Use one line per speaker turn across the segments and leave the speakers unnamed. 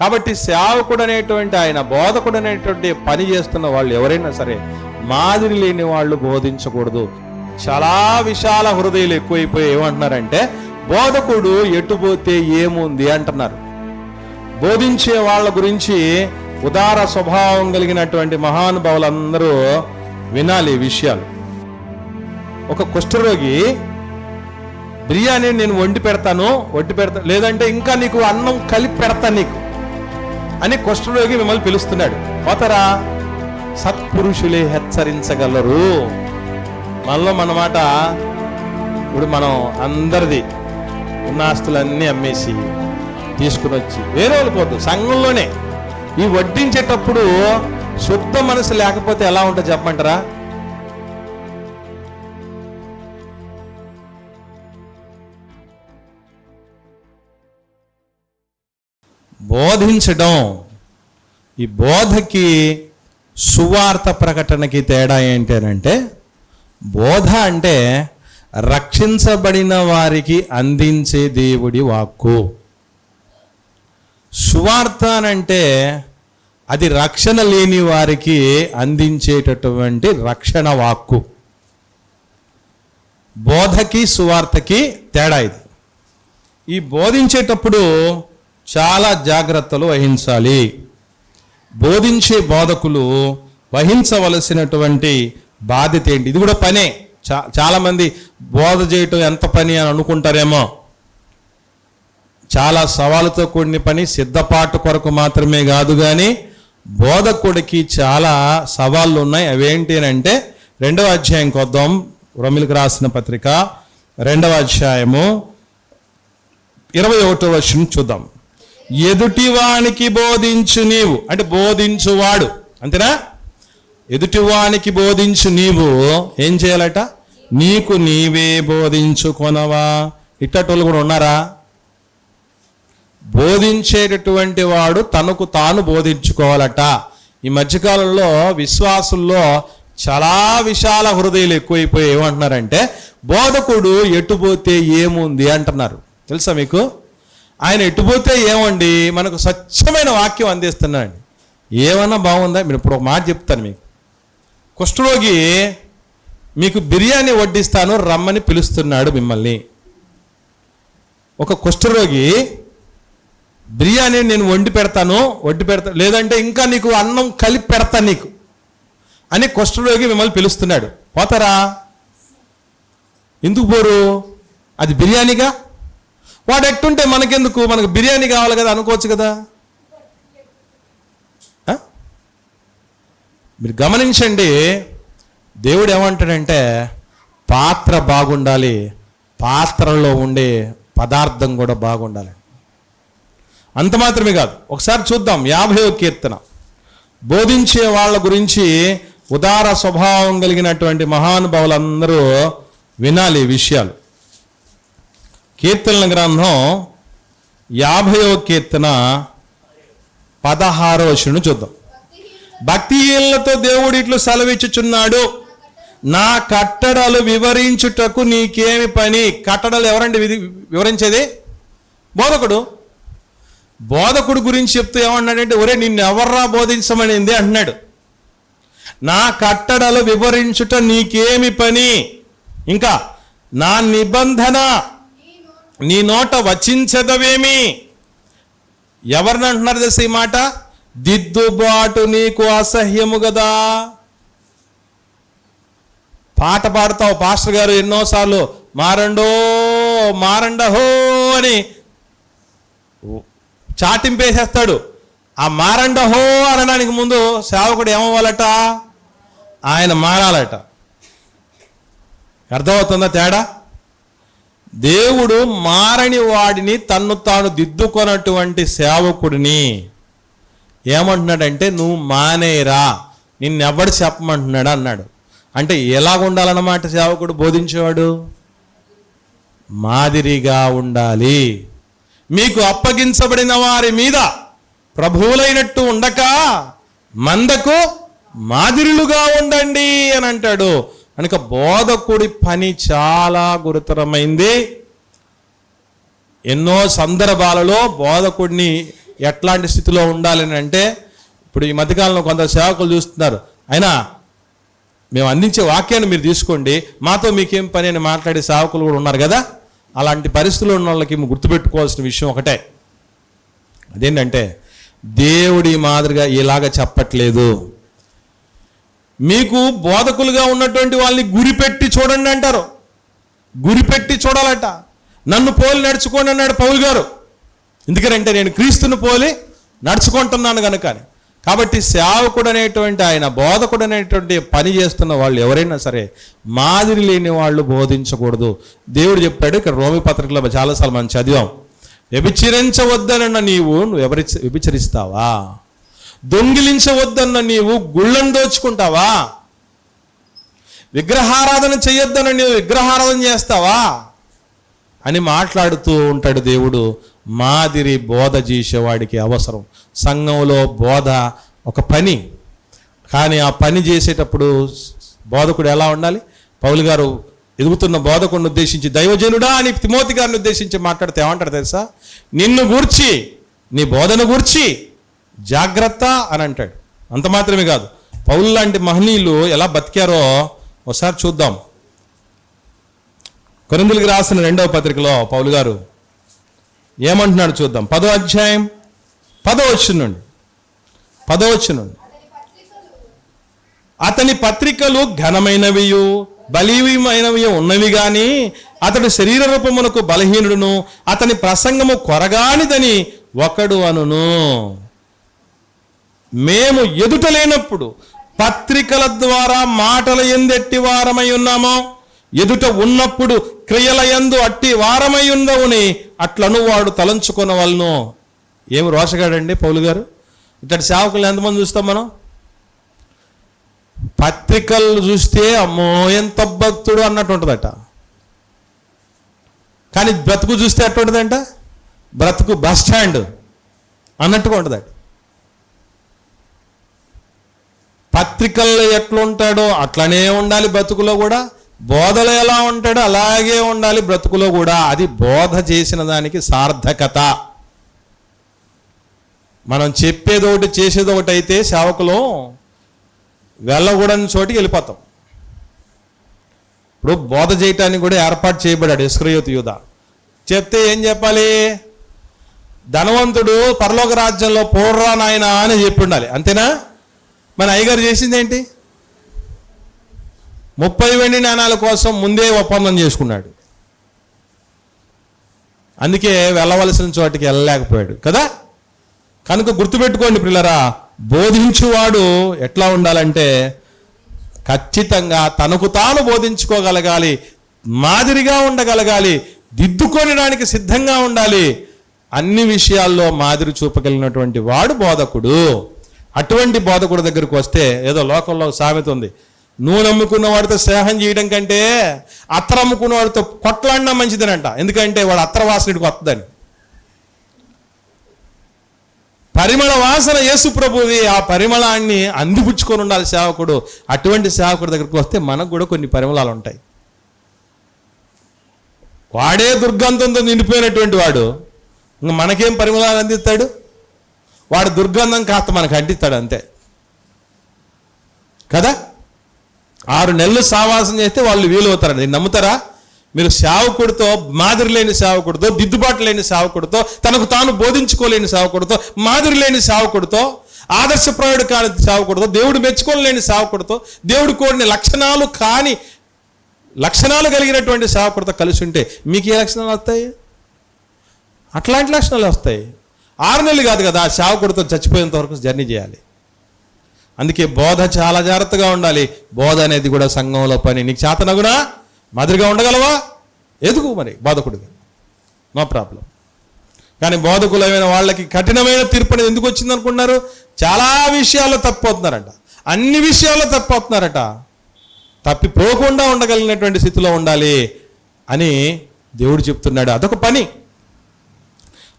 కాబట్టి సేవకుడు అనేటువంటి ఆయన బోధకుడు అనేటువంటి పని చేస్తున్న వాళ్ళు ఎవరైనా సరే మాదిరి లేని వాళ్ళు బోధించకూడదు. చాలా విశాల హృదయాలు ఎక్కువైపోయి ఏమంటున్నారంటే బోధకుడు ఎటుపోతే ఏముంది అంటున్నారు. బోధించే వాళ్ళ గురించి ఉదార స్వభావం కలిగినటువంటి మహానుభావులందరూ వినాలి ఈ విషయాలు. ఒక కుష్ఠరోగి బిర్యానీ నేను వండి పెడతాను వండి పెడతా లేదంటే ఇంకా నీకు అన్నం కలిపి పెడతాను నీకు. అని కుష్ఠరోగి మిమ్మల్ని పిలుస్తున్నాడు. పోతారా? సత్పురుషులే హెచ్చరించగలరు. మనలో మనమాట ఇప్పుడు మనం అందరిది ఉన్న ఆస్తులన్నీ అమ్మేసి తీసుకుని వచ్చి వేరే వాళ్ళు సంఘంలోనే. ఈ వడ్డించేటప్పుడు శుద్ధ మనసు లేకపోతే ఎలా ఉంటుంది చెప్పమంటారా? బోధించడం. ఈ బోధకి సువార్త ప్రకటనకి తేడా ఏంటి అని అంటే బోధ అంటే రక్షించబడిన వారికి అందించే దేవుడి వాక్కు. సువార్త అని అంటే అది రక్షణ లేని వారికి అందించేటటువంటి రక్షణ వాక్కు. బోధకి సువార్తకి తేడా ఇది. ఈ బోధించేటప్పుడు చాలా జాగ్రత్తలు వహించాలి. బోధించే బోధకులు వహించవలసినటువంటి బాధ్యత ఏంటి? ఇది కూడా పనే. చా చాలామంది బోధ చేయటం ఎంత పని అని అనుకుంటారేమో. చాలా సవాలుతో కూడిన పని సిద్ధపాటు కొరకు మాత్రమే కాదు కానీ బోధకుడికి చాలా సవాళ్ళు ఉన్నాయి. అవేంటి అని అంటే రెండవ అధ్యాయం కొద్దాం. రొమిలకు రాసిన పత్రిక రెండవ అధ్యాయము ఇరవై ఒకటో వచ్చిన చూద్దాం. ఎదుటివానికి బోధించు నీవు. అంటే బోధించువాడు. అంతేనా? ఎదుటివానికి బోధించు నీవు ఏం చేయాలట? నీకు నీవే బోధించుకొనవా. ఇట్టటోళ్ళు కూడా ఉన్నారా? బోధించేటటువంటి వాడు తనకు తాను బోధించుకోవాలట. ఈ మధ్యకాలంలో విశ్వాసుల్లో చాలా విశాల హృదయాలు ఎక్కువైపోయి ఏమంటున్నారంటే బోధకుడు ఎటుపోతే ఏముంది అంటున్నారు. తెలుసా మీకు? ఆయన ఎటుపోతే ఏమండి మనకు స్వచ్ఛమైన వాక్యం అందిస్తున్నాడు ఏమన్నా బాగుందా? మీరు ఇప్పుడు ఒక మాట చెప్తాను మీకు. కుష్ఠరోగి మీకు బిర్యానీ వడ్డిస్తాను రమ్మని పిలుస్తున్నాడు మిమ్మల్ని. ఒక కుష్ఠరోగి బిర్యానీ నేను వండి పెడతాను వడ్డి పెడతా లేదంటే ఇంకా నీకు అన్నం కలిపి పెడతాను నీకు అని కుష్ఠరోగి మిమ్మల్ని పిలుస్తున్నాడు. పోతారా? ఎందుకు పోరు? అది బిర్యానీగా? వాడు ఎట్టుంటే మనకెందుకు? మనకు బిర్యానీ కావాలి కదా అనుకోవచ్చు కదా. మీరు గమనించండి దేవుడు ఏమంటాడంటే పాత్ర బాగుండాలి పాత్రలో ఉండే పదార్థం కూడా బాగుండాలి. అంత మాత్రమే కాదు. ఒకసారి చూద్దాం యాభై కీర్తన. బోధించే వాళ్ళ గురించి ఉదార స్వభావం కలిగినటువంటి మహానుభావులందరూ వినాలి విషయాలు. కీర్తనల గ్రంథం యాభైవ కీర్తన పదహారో వచనం చూద్దాం. భక్తిహీనులతో దేవుడు ఇట్లు సెలవిచ్చుచున్నాడు. నా కట్టడలు వివరించుటకు నీకేమి పని? కట్టడలు ఎవరండి వివరించేది? బోధకుడు. బోధకుడు గురించి చెప్తూ ఏమన్నాడంటే ఒరే నిన్ను ఎవర్రా బోధించమనింది? అంటున్నాడు. నా కట్టడలు వివరించుట నీకేమి పని? ఇంకా నా నిబంధన నీ నోట వచించదవేమి? ఎవరిని అంటున్నారు తెలుసు ఈ మాట? దిద్దుబాటు నీకు అసహ్యము కదా పాట పాడతావు పాస్టర్ గారు ఎన్నోసార్లు మారండో మారండహో అని చాటింపేసేస్తాడు. ఆ మారండహో అనడానికి ముందు సేవకుడు ఏమవ్వాలట? ఆయన మారాలట. అర్థమవుతుందా తేడా? దేవుడు మారని వాడిని తన్ను తాను దిద్దుకొనటువంటి సేవకుడిని ఏమంటున్నాడంటే నువ్వు మానేరా నిన్నెవడు చెప్పమంటున్నాడు అన్నాడు. అంటే ఎలాగ ఉండాలన్నమాట సేవకుడు బోధించేవాడు? మాదిరిగా ఉండాలి. మీకు అప్పగించబడిన వారి మీద ప్రభువులైనట్టు ఉండక మందకు మాదిరిలుగా ఉండండి అని అంటాడు. కనుక బోధకుడి పని చాలా గురుతరమైంది. ఎన్నో సందర్భాలలో బోధకుడిని ఎట్లాంటి స్థితిలో ఉండాలని అంటే ఇప్పుడు ఈ మధ్యకాలంలో కొందరు సేవకులు చూస్తున్నారు. అయినా మేము అందించే వాక్యాన్ని మీరు తీసుకోండి. మాతో మీకేం పని అని మాట్లాడే సేవకులు కూడా ఉన్నారు కదా? అలాంటి పరిస్థితుల్లో ఉన్న వాళ్ళకి మేము గుర్తుపెట్టుకోవాల్సిన విషయం ఒకటే. అదేంటంటే దేవుడి మాదిరిగా ఇలాగ చెప్పట్లేదు. మీకు బోధకులుగా ఉన్నటువంటి వాళ్ళని గురిపెట్టి చూడండి అంటారు. గురిపెట్టి చూడాలట. నన్ను పోలి నడుచుకోండి అన్నాడు పౌల్ గారు. ఎందుకంటే నేను క్రీస్తుని పోలి నడుచుకుంటున్నాను కనుక కాబట్టి సేవకుడు అనేటువంటి ఆయన బోధకుడు అనేటువంటి పని చేస్తున్న వాళ్ళు ఎవరైనా సరే మాదిరి లేని వాళ్ళు బోధించకూడదు. దేవుడు చెప్పాడు ఇక్కడ రోమి పత్రికలో చాలాసార్లు మనం చదివాం. వ్యభిచరించవద్దనన్న నీవు నువ్వు ఎవరి వ్యభిచరిస్తావా? దొంగిలించవద్దన్న నీవు గుళ్ళను దోచుకుంటావా? విగ్రహారాధన చేయొద్దన్న నీవు విగ్రహారాధన చేస్తావా? అని మాట్లాడుతూ ఉంటాడు దేవుడు. మాదిరి బోధ చేసేవాడికి అవసరం. సంఘంలో బోధ ఒక పని. కానీ ఆ పని చేసేటప్పుడు బోధకుడు ఎలా ఉండాలి? పౌలు గారు ఎదుగుతున్న బోధకుడిని ఉద్దేశించి దైవజనుడా అని తిమోతి గారిని ఉద్దేశించి మాట్లాడితే ఏమంటారు తెలుసా? నిన్ను గూర్చి నీ బోధన గూర్చి జాగ్రత్త అని అంటాడు. అంత మాత్రమే కాదు. పౌలు లాంటి మహనీయులు ఎలా బతికారో ఒకసారి చూద్దాం. కొరిందులకి రాసిన రెండవ పత్రికలో పౌలు గారు ఏమంటున్నాడు చూద్దాం. పదో అధ్యాయం పదో నుండి. పదో వచ్చినండి అతని పత్రికలు ఘనమైనవియు బలీయమైనవి ఉన్నవి కానీ అతడు శరీర రూపమునకు బలహీనుడును అతని ప్రసంగము కొరగానిదని ఒకడు అనును. మేము ఎదుట లేనప్పుడు పత్రికల ద్వారా మాటల ఎందెట్టి వారమై ఉన్నామో ఎదుట ఉన్నప్పుడు క్రియల ఎందు అట్టి వారమై ఉండవుని అట్లను వాడు తలంచుకున్న వాళ్ళను ఏమి రోషగాడండి పౌలు గారు? ఇట్టటి సేవకులు ఎంతమంది చూస్తాం మనం? పత్రికలు చూస్తే అమ్మో ఎంత భక్తుడు అన్నట్టు ఉంటుందట. కానీ బ్రతుకు చూస్తే ఎట్టుంటుందంట బ్రతుకు బస్ స్టాండ్ అన్నట్టుగా ఉంటుందట. పత్రికల్లో ఎట్లుంటాడో అట్లనే ఉండాలి బ్రతుకులో కూడా. బోధలో ఎలా ఉంటాడో అలాగే ఉండాలి బ్రతుకులో కూడా. అది బోధ చేసిన దానికి సార్థకత. మనం చెప్పేది ఒకటి చేసేది ఒకటి అయితే సేవకులు వెళ్ళకూడని చోటికి వెళ్ళిపోతాం. ఇప్పుడు బోధ చేయటానికి కూడా ఏర్పాటు చేయబడ్డాడు ఇస్క్రయోత్ యూధ చెప్తే ఏం చెప్పాలి? ధనవంతుడు పరలోక రాజ్యంలో పూర్రా నాయన అని చెప్పి ఉండాలి. అంతేనా? మన అయ్యగారు చేసింది ఏంటి? ముప్పై వెండి నాణాల కోసం ముందే ఒప్పందం చేసుకున్నాడు. అందుకే వెళ్ళవలసిన చోటికి వెళ్ళలేకపోయాడు. కదా? కనుక గుర్తుపెట్టుకోండి పిల్లరా బోధించువాడు ఎట్లా ఉండాలంటే ఖచ్చితంగా తనకు తాను బోధించుకోగలగాలి మాదిరిగా ఉండగలగాలి దిద్దుకొనడానికి సిద్ధంగా ఉండాలి. అన్ని విషయాల్లో మాదిరి చూపగలిగినటువంటి వాడు బోధకుడు. అటువంటి బోధకుడి దగ్గరకు వస్తే ఏదో లోకంలో సామెత ఉంది. నువ్వు నమ్ముకున్న వాడితో స్నేహం చేయడం కంటే అత్తర అమ్ముకున్న వాడితో కొట్లాడినా మంచిదనంట. ఎందుకంటే వాడు అత్తర వాసనకి వస్తుందని పరిమళ వాసన యేసు ప్రభువి ఆ పరిమళాన్ని అందిపుచ్చుకొని ఉండాలి సేవకుడు. అటువంటి సేవకుడి దగ్గరికి వస్తే మనకు కూడా కొన్ని పరిమళాలు ఉంటాయి. వాడే దుర్గంధంతో నిండిపోయినటువంటి వాడు. ఇంక మనకేం పరిమళాలు అందిస్తాడు? వాడు దుర్గంధం కాస్త మనకు అంటిస్తాడు అంతే. కదా? ఆరు నెలలు సావాసం చేస్తే వాళ్ళు వీలవుతారండి. నేను నమ్ముతారా? మీరు సేవకుడితో మాదిరి లేని సేవకుడితో దిద్దుబాటు లేని సేవకుడితో తనకు తాను బోధించుకోలేని సేవకుడితో మాదిరి లేని సేవకుడితో ఆదర్శప్రాయుడు కాని సేవకుడితో దేవుడు మెచ్చుకోలేని సేవకుడితో దేవుడు కోరిన లక్షణాలు కాని లక్షణాలు కలిగినటువంటి సేవకుడితో కలిసి ఉంటే మీకు ఏ లక్షణాలు వస్తాయి? అట్లాంటి లక్షణాలు వస్తాయి. ఆరు నెలలు కాదు కదా ఆ సేవకుడితో చచ్చిపోయేంత వరకు జర్నీ చేయాలి. అందుకే బోధ చాలా జాగ్రత్తగా ఉండాలి. బోధ అనేది కూడా సంఘంలో పని. నీకు చేతనగునా మాదిరిగా ఉండగలవా? ఎదుగు మరి బోధకుడిగా నో ప్రాబ్లం. కానీ బోధకులమైన వాళ్ళకి కఠినమైన తీర్పు అనేది ఎందుకు వచ్చింది అనుకుంటున్నారు? చాలా విషయాల్లో తప్పిపోతున్నారంట అన్ని విషయాల్లో తప్పిపోతున్నారట తప్పిపోకుండా ఉండగలిగినటువంటి స్థితిలో ఉండాలి అని దేవుడు చెప్తున్నాడు. అదొక పని.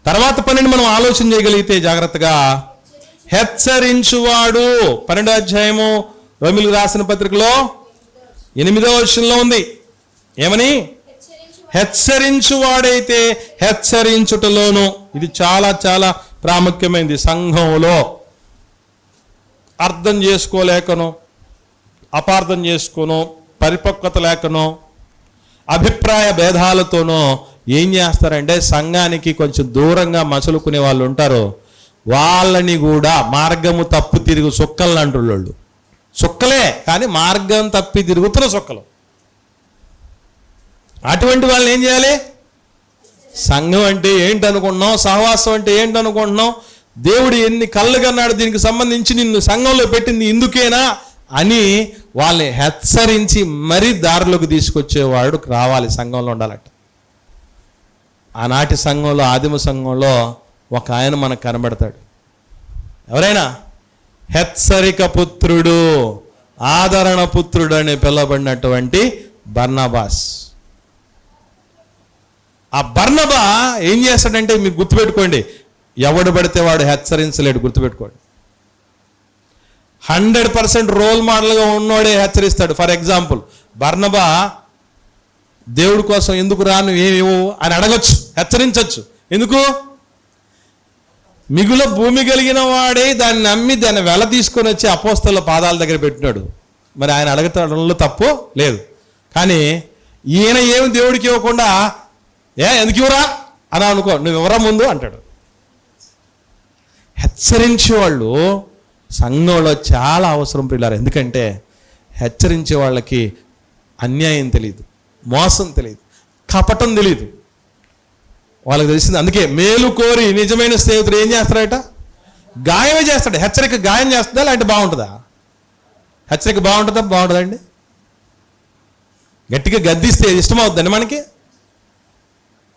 తర్వాత పనిని మనం ఆలోచన చేయగలిగితే జాగ్రత్తగా హెచ్చరించువాడు. పన్నెండో అధ్యాయము రమిలు రాసిన పత్రికలో ఎనిమిదో వచనంలో ఉంది. ఏమని? హెచ్చరించువాడైతే హెచ్చరించుటలోను. ఇది చాలా చాలా ప్రాముఖ్యమైనది సంఘంలో అర్థం చేసుకోలేకను అపార్థం చేసుకోను పరిపక్వత లేకను అభిప్రాయ భేదాలతోనో ఏం చేస్తారంటే సంఘానికి కొంచెం దూరంగా మసలుకునే వాళ్ళు ఉంటారు వాళ్ళని కూడా మార్గము తప్పు తిరుగు సుక్కలు అంటుళ్ళు సుక్కలే కానీ మార్గం తప్పి తిరుగుతున్న సుక్కలు. అటువంటి వాళ్ళని ఏం చేయాలి? సంఘం అంటే ఏంటనుకుంటున్నాం సహవాసం అంటే ఏంటనుకుంటున్నాం దేవుడు ఎన్ని కళ్ళు కన్నాడు దీనికి సంబంధించి నిన్ను సంఘంలో పెట్టింది ఇందుకేనా అని వాళ్ళని హెచ్చరించి మరీ దారిలోకి తీసుకొచ్చేవాడు రావాలి సంఘంలో ఉండాలంటే. ఆనాటి సంఘంలో ఆదిమ సంఘంలో ఒక ఆయన మనకు కనబడతాడు. ఎవరైనా? హెచ్చరిక పుత్రుడు ఆదరణ పుత్రుడు అని పిలువబడినటువంటి బర్నబాస్. ఆ బర్ణబా ఏం చేస్తాడంటే మీకు గుర్తుపెట్టుకోండి. ఎవడు పడితే వాడు హెచ్చరించలేడు గుర్తుపెట్టుకోండి. హండ్రెడ్ పర్సెంట్ రోల్ మోడల్గా ఉన్నోడే హెచ్చరిస్తాడు. ఫర్ ఎగ్జాంపుల్ బర్ణబా దేవుడి కోసం ఎందుకు రాను ఏమేవో అని అడగచ్చు హెచ్చరించవచ్చు ఎందుకు? మిగుల భూమి కలిగిన వాడే దాన్ని నమ్మి దాన్ని వెల తీసుకొని వచ్చి అపోస్తల పాదాల దగ్గర పెట్టినాడు. మరి ఆయన అడగటంలో తప్పు లేదు. కానీ ఈయన ఏమి దేవుడికి ఇవ్వకుండా ఏ ఎందుకు ఇవ్వరా? అని అనుకో నువ్వు ఇవ్వరా ముందు? అంటాడు. హెచ్చరించే వాళ్ళు సంఘంలో చాలా అవసరం పిల్లలు ఎందుకంటే హెచ్చరించే వాళ్ళకి అన్యాయం తెలియదు మోసం తెలియదు. కపటం తెలియదు. వాళ్ళకి తెలిసింది అందుకే మేలు కోరి నిజమైన స్నేహితుడు ఏం చేస్తాడట? గాయమే చేస్తాడు. హెచ్చరిక గాయం చేస్తుందా లేదంటే బాగుంటుందా? హెచ్చరిక బాగుంటుందా? బాగుంటుందా అండి గట్టిగా గద్దిస్తే ఇష్టం అవుతుందండి మనకి?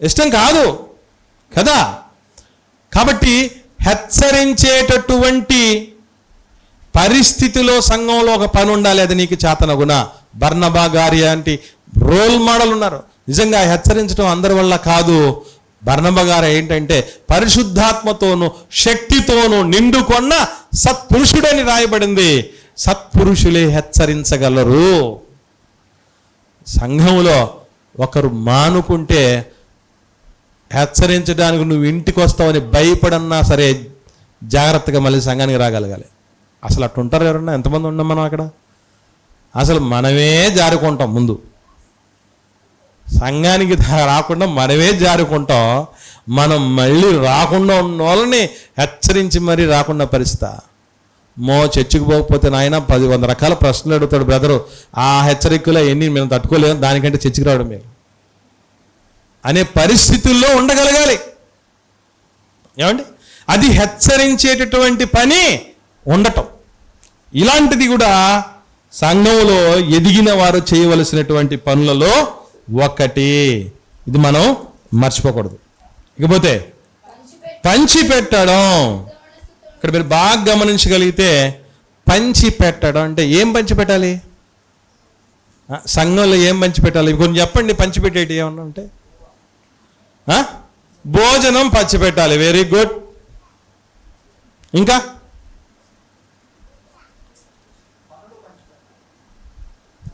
ఇష్టం కాదు. కదా? కాబట్టి హెచ్చరించేటటువంటి పరిస్థితిలో సంఘంలో ఒక పని ఉండాలి. అది నీకు చేతనగున. బర్ణబా గారి అంటే రోల్ మోడల్ ఉన్నారు. నిజంగా హెచ్చరించడం అందరి వల్ల కాదు. బర్నబ గారు ఏంటంటే పరిశుద్ధాత్మతోను శక్తితోను నిండుకొన్న సత్పురుషుడని రాయబడింది. సత్పురుషులే హెచ్చరించగలరు. సంఘంలో ఒకరు మానుకుంటే హెచ్చరించడానికి నువ్వు ఇంటికి వస్తావని భయపడన్నా సరే జాగ్రత్తగా మళ్ళీ సంఘానికి రాగలగాలి. అసలు అట్టుంటారు ఎవరన్నా? ఎంతమంది ఉన్నాం మనం అక్కడ? అసలు మనమే జారుకుంటాం ముందు. సంఘానికి రాకుండా మనమే జారుకుంటాం. మనం మళ్ళీ రాకుండా ఉన్న వాళ్ళని హెచ్చరించి మరీ రాకుండా పరిస్థితి మో చర్చికి పోకపోతే నాయన పది వంద రకాల ప్రశ్నలు అడుగుతాడు బ్రదరు. ఆ హెచ్చరికలో ఎన్ని మేము తట్టుకోలేము దానికంటే చర్చికి రావడం మేము అనే పరిస్థితుల్లో ఉండగలగాలి. ఏమండి? అది హెచ్చరించేటటువంటి పని ఉండటం. ఇలాంటిది కూడా సంఘంలో ఎదిగిన వారు చేయవలసినటువంటి పనులలో ఒకటి. ఇది మనం మర్చిపోకూడదు. ఇకపోతే పంచి పెట్టడం ఇక్కడ మీరు బాగా గమనించగలిగితే పంచి పెట్టడం అంటే ఏం పంచి పెట్టాలి సంఘంలో ఏం పంచి పెట్టాలి కొంచెం చెప్పండి పంచిపెట్టేటి ఏమన్నా ఉంటే. ఆ? భోజనం పంచి పెట్టాలి వెరీ గుడ్ ఇంకా?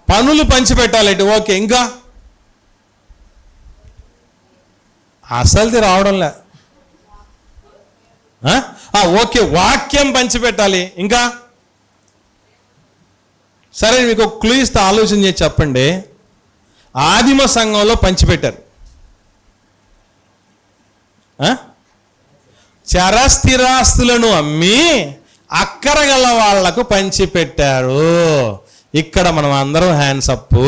పనులు పంచిపెట్టాలంటే ఓకే ఇంకా? అసలుది రావడంలే. ఓకే వాక్యం పంచిపెట్టాలి. ఇంకా? సరే మీకు క్లూ ఇస్తే ఆలోచన చేసి చెప్పండి. ఆదిమ సంఘంలో పంచిపెట్టారు. చరస్థిరాస్తులను అమ్మి అక్కర గల వాళ్ళకు పంచిపెట్టారు. ఇక్కడ మనం అందరం హ్యాండ్స్ అప్పు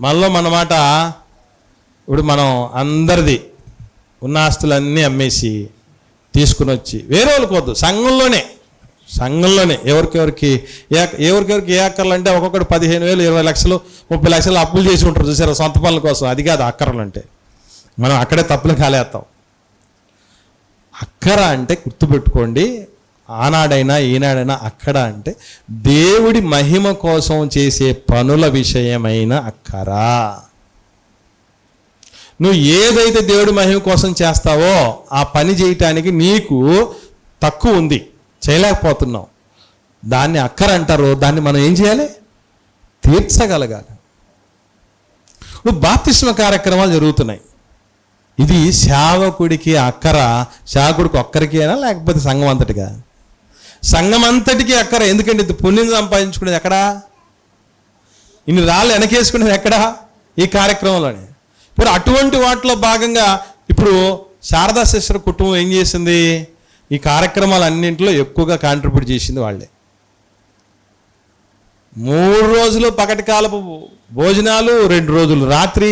మనలో మనమాట ఇప్పుడు మనం అందరిది ఉన్న ఆస్తులన్నీ అమ్మేసి తీసుకుని వచ్చి వేరే వాళ్ళు పోద్దు సంఘంలోనే సంఘంలోనే. ఎవరికెవరికి ఏ ఎవరికెవరికి ఏ అక్కర్లు అంటే ఒక్కొక్కటి పదిహేను వేలు ఇరవై లక్షలు ముప్పై లక్షలు అప్పులు చేసి ఉంటారు చూసారా సొంత పనుల కోసం. అది కాదు అక్కర్లు అంటే. మనం అక్కడే తప్పులు కాలేస్తాం. అక్కర అంటే గుర్తుపెట్టుకోండి ఆనాడైనా ఈనాడైనా అక్కడ అంటే దేవుడి మహిమ కోసం చేసే పనుల విషయమైన అక్కరా. నువ్వు ఏదైతే దేవుడి మహిమ కోసం చేస్తావో ఆ పని చేయటానికి నీకు తక్కువ ఉంది. చేయలేకపోతున్నావు. దాన్ని అక్కర అంటారు దాన్ని మనం ఏం చేయాలి? తీర్చగలగాలి. ఇప్పుడు బాప్తిస్మ కార్యక్రమాలు జరుగుతున్నాయి. ఇది సేవకుడికి అక్కర సేవకుడికి ఒక్కరికేనా లేకపోతే సంఘం అంతటిగా సంఘం అంతటికి అక్కర ఎందుకంటే ఇది పుణ్యం సంపాదించుకునేది ఎక్కడా? ఇన్ని రాళ్ళు వెనకేసుకునేది ఎక్కడా? ఈ కార్యక్రమంలోనే. ఇప్పుడు అటువంటి వాటిలో భాగంగా ఇప్పుడు శారదా శిశ్వర కుటుంబం ఏం చేసింది? ఈ కార్యక్రమాలన్నింటిలో ఎక్కువగా కాంట్రిబ్యూట్ చేసింది వాళ్ళే. మూడు రోజులు పగటి కాలపు భోజనాలు రెండు రోజులు రాత్రి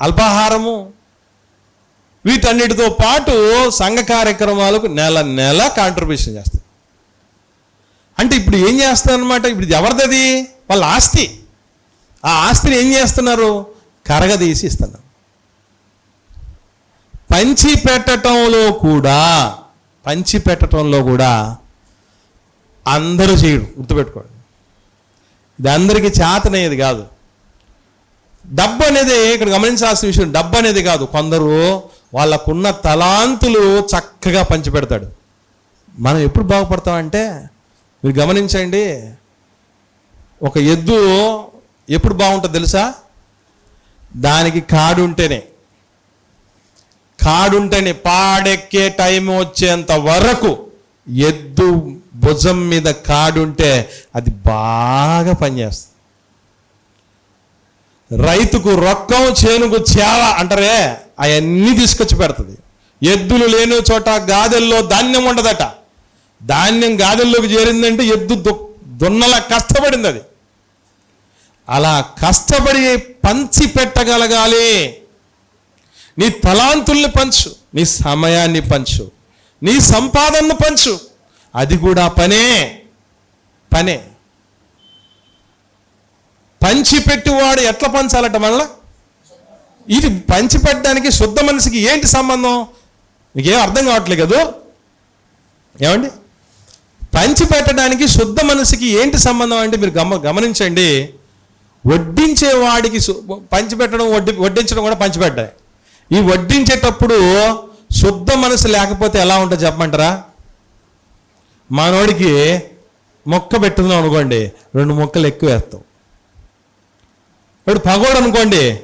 అల్పాహారము వీటన్నిటితో పాటు సంఘ కార్యక్రమాలకు నెల నెల కాంట్రిబ్యూషన్ చేస్తారు అంటే ఇప్పుడు ఏం చేస్తారనమాట ఇప్పుడు ఎవరిది వాళ్ళ ఆస్తి. ఆ ఆస్తిని ఏం చేస్తున్నారు? కరగదీసి ఇస్తున్నారు. పంచి పెట్టటంలో కూడా పంచి పెట్టటంలో కూడా అందరూ చేయడు గుర్తుపెట్టుకోండి. ఇది అందరికీ చేతనయ్యేది కాదు. డబ్బు అనేది ఇక్కడ గమనించాల్సిన విషయం డబ్బు అనేది కాదు. కొందరు వాళ్ళకున్న తలాంతులు చక్కగా పంచిపెడతాడు. మనం ఎప్పుడు బాగుపడతామంటే మీరు గమనించండి ఒక ఎద్దు ఎప్పుడు బాగుంటుంది తెలుసా? దానికి కాడు ఉంటేనే కాడుంటేనే పాడెక్కే టైం వచ్చేంత వరకు ఎద్దు భుజం మీద కాడుంటే అది బాగా పనిచేస్తుంది. రైతుకు రొక్కం చేనుకు చేవ అంటారే అవన్నీ తీసుకొచ్చి పెడుతుంది. ఎద్దులు లేని చోట గాదెల్లో ధాన్యం ఉండదట. ధాన్యం గాదెల్లోకి చేరిందంటే ఎద్దు దు- దున్నలా కష్టపడింది అది. అలా కష్టపడి పంచి పెట్టగలగాలి. నీ తలాంతుల్ని పంచు నీ సమయాన్ని పంచు నీ సంపాదనను పంచు. అది కూడా పనే పనే. పంచిపెట్టువాడు ఎట్లా పంచాలట మళ్ళా ఇది పంచిపెట్టడానికి శుద్ధ మనిషికి ఏంటి సంబంధం? మీకేం అర్థం కావట్లేదు కదా? ఏమండి? పంచిపెట్టడానికి శుద్ధ మనసుకి ఏంటి సంబంధం అంటే మీరు గమ గమనించండి. వడ్డించే వాడికి పంచిపెట్టడం వడ్డి వడ్డించడం కూడా పంచిపెట్టాయి ఈ వడ్డించేటప్పుడు శుద్ధ మనసు లేకపోతే ఎలా ఉంటుంది చెప్పమంటారా? మనోడికి మొక్క పెట్టుకుందాం అనుకోండి రెండు మొక్కలు ఎక్కువ వేస్తాం ఇప్పుడు పగోడు అనుకోండి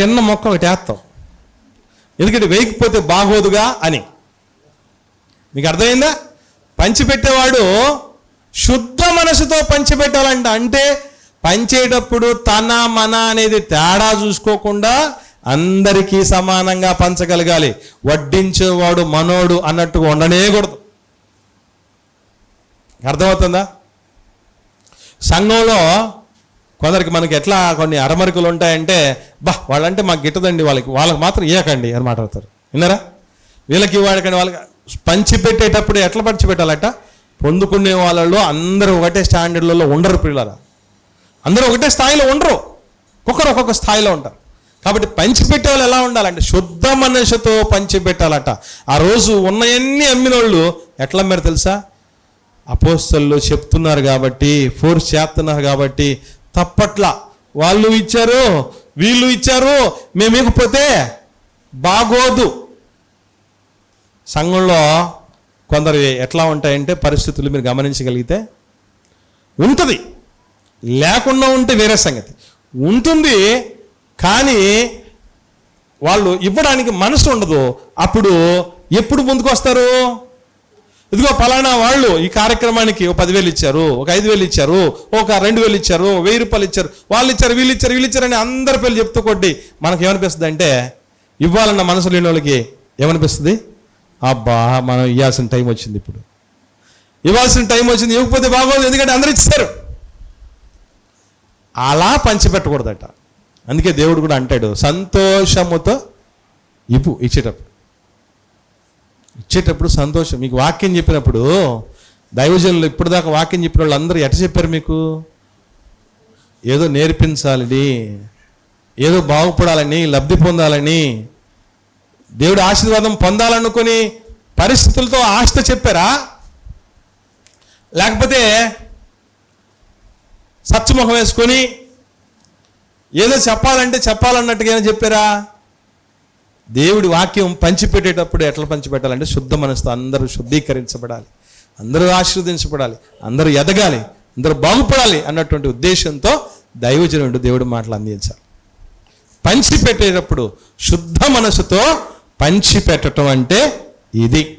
చిన్న మొక్క ఒకటి వేస్తాం. ఎందుకంటే వేయకపోతే బాగోదుగా అని. మీకు అర్థమైందా? పంచిపెట్టేవాడు శుద్ధ మనసుతో పంచిపెట్టాలంట. అంటే పంచేటప్పుడు తన మన అనేది తేడా చూసుకోకుండా అందరికీ సమానంగా పంచగలగాలి. వడ్డించేవాడు మనోడు అన్నట్టుగా ఉండనేకూడదు అర్థమవుతుందా? సంఘంలో కొందరికి మనకి ఎట్లా కొన్ని అరమరికలు ఉంటాయంటే బా వాళ్ళంటే మాకు గిట్టదండి వాళ్ళకి వాళ్ళకి మాత్రం ఇవ్వకండి అని మాట్లాడతారు. విన్నారా? వీళ్ళకి వాడికండి వాళ్ళకి పంచిపెట్టేటప్పుడు ఎట్లా పంచిపెట్టాలట పొందుకునే వాళ్ళలో అందరూ ఒకటే స్టాండర్డ్లలో ఉండరు పిల్లరా అందరూ ఒకటే స్థాయిలో ఉండరు. ఒక్కొక్కరు ఒక్కొక్క స్థాయిలో ఉంటారు. కాబట్టి పంచిపెట్టే వాళ్ళు ఎలా ఉండాలంటే శుద్ధ మనసుతో పంచిపెట్టాలట ఆ రోజు ఉన్నయన్నీ అమ్మిన వాళ్ళు ఎట్లా మీరు తెలుసా? అపోస్తలు చెప్తున్నారు కాబట్టి ఫోర్స్ చేస్తున్నారు కాబట్టి తప్పట్ల. వాళ్ళు ఇచ్చారు వీళ్ళు ఇచ్చారు మేము ఇకపోతే బాగోదు. సంఘంలో కొందరు ఎట్లా ఉంటాయంటే పరిస్థితులు మీరు గమనించగలిగితే ఉంటుంది. లేకుండా ఉంటే వేరే సంగతి. ఉంటుంది కానీ వాళ్ళు ఇవ్వడానికి మనసు ఉండదు. అప్పుడు ఎప్పుడు ముందుకు వస్తారు ఇదిగో పలానా వాళ్ళు ఈ కార్యక్రమానికి ఒక పదివేలు ఇచ్చారు ఒక ఐదు వేలు ఇచ్చారు ఒక రెండు వేలు ఇచ్చారు వెయ్యి రూపాయలు ఇచ్చారు. వాళ్ళు ఇచ్చారు వీళ్ళు ఇచ్చారు వీళ్ళు ఇచ్చారని అందరి పేర్లు చెప్తూ కొట్టి మనకి ఏమనిపిస్తుంది అంటే ఇవ్వాలన్న మనసు లేని వాళ్ళకి ఏమనిపిస్తుంది? అబ్బా మనం ఇవ్వాల్సిన టైం వచ్చింది ఇప్పుడు. ఇవ్వాల్సిన టైం వచ్చింది ఇవ్వకపోతే బాగోదు ఎందుకంటే అందరు ఇచ్చారు అలా పంచిపెట్టకూడదట. అందుకే దేవుడు కూడా అంటాడు సంతోషముతో ఇప్పు ఇచ్చేటప్పుడు. ఇచ్చేటప్పుడు సంతోషం. మీకు వాక్యం చెప్పినప్పుడు దైవజనులు ఇప్పటిదాకా వాక్యం చెప్పిన వాళ్ళు అందరూ ఎట చెప్పారు మీకు? ఏదో నేర్పించాలని ఏదో బాగుపడాలని లబ్ధి పొందాలని దేవుడు ఆశీర్వాదం పొందాలనుకుని పరిస్థితులతో ఆశతో చెప్పారా? లేకపోతే సత్యముఖం వేసుకొని ఏదో చెప్పాలంటే చెప్పాలన్నట్టుగా ఏమైనా చెప్పారా? దేవుడి వాక్యం పంచిపెట్టేటప్పుడు ఎట్లా పంచిపెట్టాలంటే శుద్ధ మనసుతో అందరూ శుద్ధీకరించబడాలి. అందరూ ఆశీర్వదించబడాలి. అందరూ ఎదగాలి. అందరూ బాగుపడాలి అన్నటువంటి ఉద్దేశంతో దైవజనుడు దేవుడు మాటలు అందించాలి. పంచి పెట్టేటప్పుడు శుద్ధ మనసుతో పంచిపెట్టడం అంటే ఇది.